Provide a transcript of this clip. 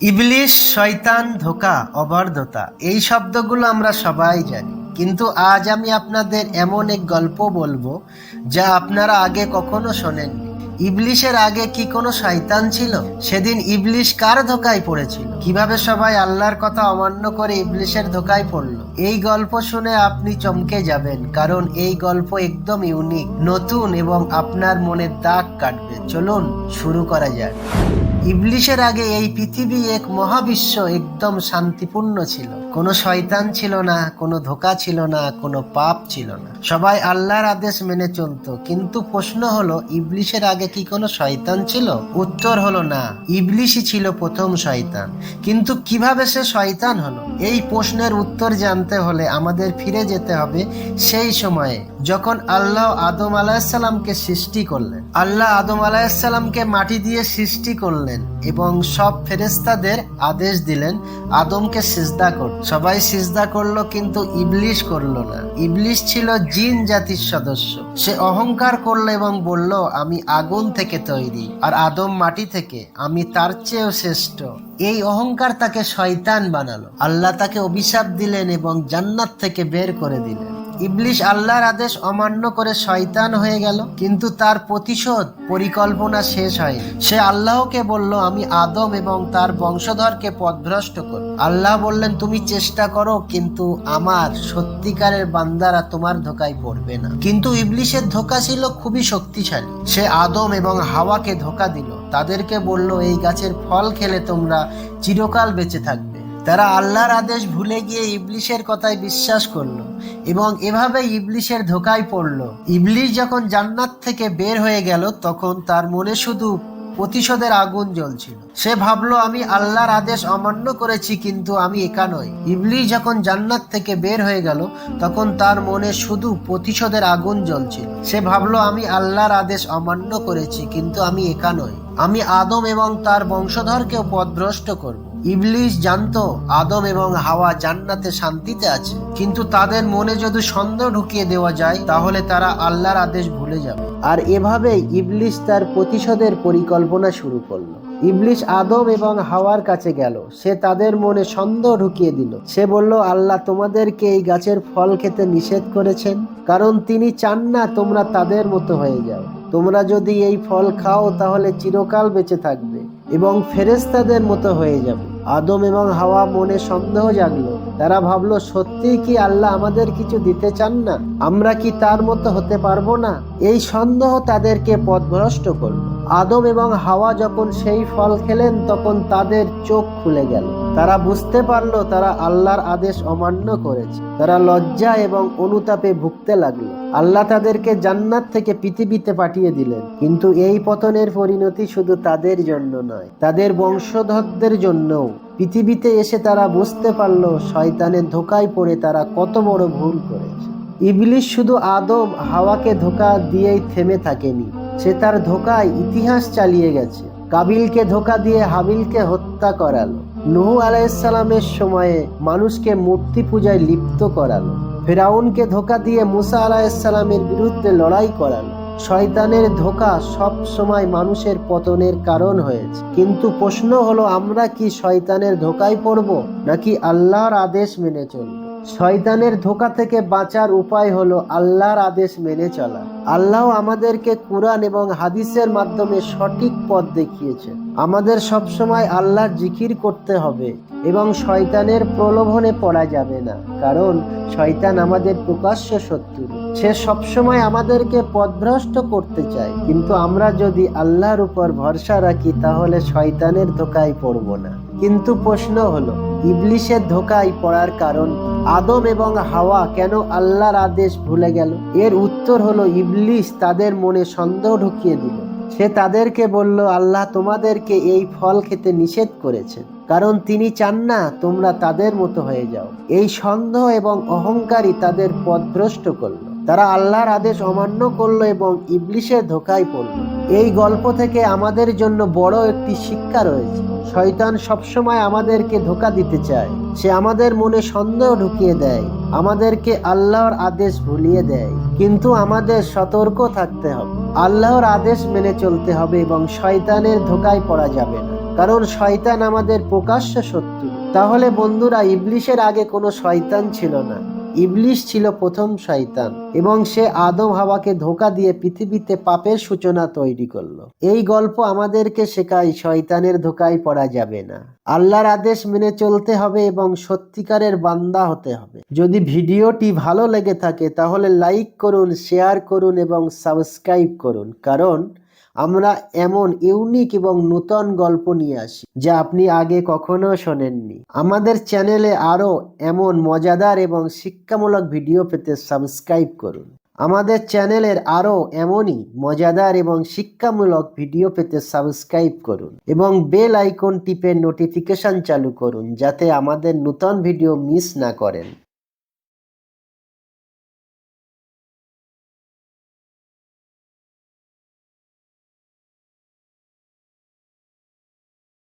ইবলিশ, শয়তান, ধোকা, অবার্ধতা, এই শব্দগুলো আমরা সবাই জানি। কিন্তু আজ আমি আপনাদের এমন এক গল্প বলব যা আপনারা আগে কখনো শোনেননি। ইবলিশের আগে কি কোনো শয়তান ছিল? সেদিন ইবলিশ কার ধোকায় পড়েছিল? কীভাবে সবাই আল্লাহর কথা অমান্য করে ইবলিশের ধোকায় পড়ল? এই গল্প শুনে আপনি চমকে যাবেন, কারণ এই গল্প একদম ইউনিক নতুন এবং আপনার মনে দাগ কাটবে। চলুন, শুরু করা যাক। ইবলিশের আগে এই পৃথিবী এক মহাবিশ্ব একদম শান্তিপূর্ণ ছিল। কোনো শয়তান ছিল না, কোনো ধোকা ছিল না, কোনো পাপ ছিল না। সবাই আল্লাহর আদেশ মেনে চলতো, কিন্তু প্রশ্ন হলো, ইবলিশের আগে কি কোনো শয়তান ছিল? উত্তর হলো না, ইবলিশই ছিল প্রথম শয়তান। কিন্তু কীভাবে সে শয়তান হলো? এই প্রশ্নের উত্তর জানতে হলে আমাদের ফিরে যেতে হবে সেই সময়ে, যখন আল্লাহ আদম আলাহিসাল্লামকে সৃষ্টি করলেন। আল্লাহ আদম আলাহিসাল্লামকে মাটি দিয়ে সৃষ্টি করলেন এবং সব ফেরেস্তাদের আদেশ দিলেন, আদমকে সিজদা কর সবাই সিজদা করল, কিন্তু ইবলিশ করল না। ইবলিশ ছিল জিন জাতির সদস্য। সে অহংকার করল এবং বলল, আমি আগুন থেকে তৈরি আর আদম মাটি থেকে। আমি তার চেয়েও শ্রেষ্ঠ। এই অহংকার তাকে শয়তান বানালো। আল্লাহ তাকে অভিশাপ দিলেন এবং জান্নাত থেকে বের করে দিলেন। ইবলিশ আল্লাহর আদেশ অমান্য করে শয়তান হয়ে গেল, কিন্তু তার প্রতিশোধ পরিকল্পনা শেষ হয় সে আল্লাহকে বলল, আমি আদম এবং তার বংশধরকে পথভ্রষ্ট কর। আল্লাহ বললেন, তুমি চেষ্টা করো, কিন্তু আমার সত্যিকারের বান্দারা তোমার ধোকায় পড়বে না। কিন্তু ইবলিশের ধোকা ছিল খুবই শক্তিশালী। সে আদম এবং হাওয়াকে ধোকা দিল। তাদেরকে বলল, এই গাছের ফল খেলে তোমরা চিরকাল বেঁচে থাকবে। তারা আল্লাহর আদেশ ভুলে গিয়ে ইবলিশের কথায় বিশ্বাস করল এবং এভাবে ইবলিশের ধোকায় পড়ল। ইবলিশ যখন জান্নাত থেকে বের হয়ে গেল, তখন তার মনে শুধু প্রতিশোধের আগুন জ্বলছিল। সে ভাবলো, আমি আল্লাহর আদেশ অমান্য করেছি, কিন্তু আমি একা নই। ইবলিশ যখন জান্নাত থেকে বের হয়ে গেল, তখন তার মনে শুধু প্রতিশোধের আগুন জ্বলছিল। সে ভাবলো, আমি আল্লাহর আদেশ অমান্য করেছি, কিন্তু আমি একা নই। আমি আদম এবং তার বংশধরকেও পথভ্রষ্ট করব। ইবলিশ জানত আদম এবং হাওয়া জান্নাতে শান্তিতে আছে। কিন্তু তাদের মনে যদি সন্দেহ ঢুকিয়ে দেওয়া যায়, তাহলে তারা আল্লাহর আদেশ ভুলে যাবে। আর এভাবেই ইবলিশ তার প্রতিশোধের পরিকল্পনা শুরু করল। ইবলিশ আদম এবং হাওয়ার কাছে গেল। সে তাদের মনে সন্দেহ ঢুকিয়ে দিল। সে বলল, আল্লাহ তোমাদেরকে এই গাছের ফল খেতে নিষেধ করেছেন, কারণ তিনি চান না তোমরা তাদের মতো হয়ে যাও। তোমরা যদি এই ফল খাও, তাহলে চিরকাল বেঁচে থাকবে এবং ফেরেস্তাদের মতো হয়ে যাবে। আদম এবং হাওয়া মনে সন্দেহ জাগলো। তারা ভাবলো সত্যি কি আল্লাহ আমাদের কিছু দিতে চান না? আমরা কি তার মতো হতে পারব না? এই সন্দেহ তাদেরকে পথভ্রষ্ট করল। আদম এবং হাওয়া যখন সেই ফল খেলেন, তখন তাদের চোখ খুলে গেল। তারা বুঝতে পারল, তারা আল্লাহর আদেশ অমান্য করেছে। তারা লজ্জা এবং অনুতাপে ভুগতে লাগল। আল্লাহ তাদেরকে জান্নাত থেকে পৃথিবীতে পাঠিয়ে দিলেন। কিন্তু এই পতনের পরিণতি শুধু তাদের জন্য নয়, তাদের বংশধরদের জন্যও। পৃথিবীতে এসে তারা বুঝতে পারল, শয়তানের ধোকায় পড়ে তারা কত বড় ভুল করেছে। ইবলিশ শুধু আদম, হাওয়াকে ধোকা দিয়েই থেমে থাকেনি। সে তার ধোকায় ইতিহাস চালিয়ে গেছে। কাবিলকে ধোকা দিয়ে হাবিলকে হত্যা করালো। নুহু আলাইসালামের সময়ে মানুষকে মূর্তি পূজায় লিপ্ত করালো। ফেরাউনকে ধোকা দিয়ে মুসা আলাইসালামের বিরুদ্ধে লড়াই করালো। শয়তানের ধোকা সব সময় মানুষের পতনের কারণ হয়েছে। কিন্তু প্রশ্ন হলো, আমরা কি শয়তানের ধোকায় পড়ব নাকি আল্লাহর আদেশ মেনে চলব? শয়তানের ধোকা থেকে বাঁচার উপায় হলো আল্লাহর আদেশ মেনে চলা। আল্লাহ আমাদেরকে কোরআন এবং হাদিসের মাধ্যমে সঠিক পথ দেখিয়েছে। আমাদের সবসময় আল্লাহর জিকির করতে হবে এবং শয়তানের প্রলোভনে পড়া যাবে না। কারণ শয়তান আমাদের প্রকাশ্য শত্রু। সে সবসময় আমাদেরকে পথভ্রষ্ট করতে চায়। কিন্তু আমরা যদি আল্লাহর উপর ভরসা রাখি, তাহলে শয়তানের ধোকায় পড়ব না। কিন্তু প্রশ্ন হলো ইবলিশের ধোকায় পড়ার কারণ, আদম এবং হাওয়া কেন আল্লাহর আদেশ ভুলে গেল? এর উত্তর হলো, ইবলিশ তাদের মনে সন্দেহ ঢুকিয়ে দিল। সে তাদেরকে বলল, আল্লাহ তোমাদেরকে এই ফল খেতে নিষেধ করেছেন, কারণ তিনি চান না তোমরা তাদের মতো হয়ে যাও। এই সন্দেহ এবং অহংকারী তাদের পথভ্রষ্ট করল। তারা আল্লাহর আদেশ অমান্য করল এবং ইবলিশের ধোকায় পড়ল। এই গল্প থেকে আমাদের জন্য বড় একটি শিক্ষা রয়েছে। শয়তান সবসময় আমাদেরকে ধোকা দিতে চায়। সে আমাদের মনে সন্দেহ ঢুকিয়ে দেয়। আমাদেরকে আল্লাহর আদেশ ভুলিয়ে দেয়। কিন্তু আমাদের সতর্ক থাকতে হবে। আল্লাহর আদেশ মেনে চলতে হবে এবং শয়তানের ধোকায় পড়া যাবে না। কারণ শয়তান আমাদের প্রকাশ্য শত্রু। তাহলে বন্ধুরা, ইবলিশের আগে কোনো শয়তান ছিল না। ইবলিশ ছিল প্রথম শয়তান এবং সে আদম হাওয়াকে ধোকা দিয়ে পৃথিবীতে পাপের সূচনা তৈরি করল। এই গল্প আমাদেরকে শেখায় শয়তানের ধোকায় পড়া যাবে না। আল্লাহর আদেশ মেনে চলতে হবে এবং সত্যিকারের বান্দা হতে হবে। যদি ভিডিওটি ভালো লেগে থাকে তাহলে লাইক করুন, শেয়ার করুন এবং সাবস্ক্রাইব করুন। কারণ আমরা এমন ইউনিক এবং নূতন গল্প নিয়ে আসি, যা আপনি আগে কখনো শোনেননি। আমাদের চ্যানেলে আরও এমন মজাদার এবং শিক্ষামূলক ভিডিও পেতে সাবস্ক্রাইব করুন। আমাদের চ্যানেলের আরও এমনই মজাদার এবং শিক্ষামূলক ভিডিও পেতে সাবস্ক্রাইব করুন এবং বেল আইকন টিপে নোটিফিকেশন চালু করুন, যাতে আমাদের নূতন ভিডিও মিস না করেন।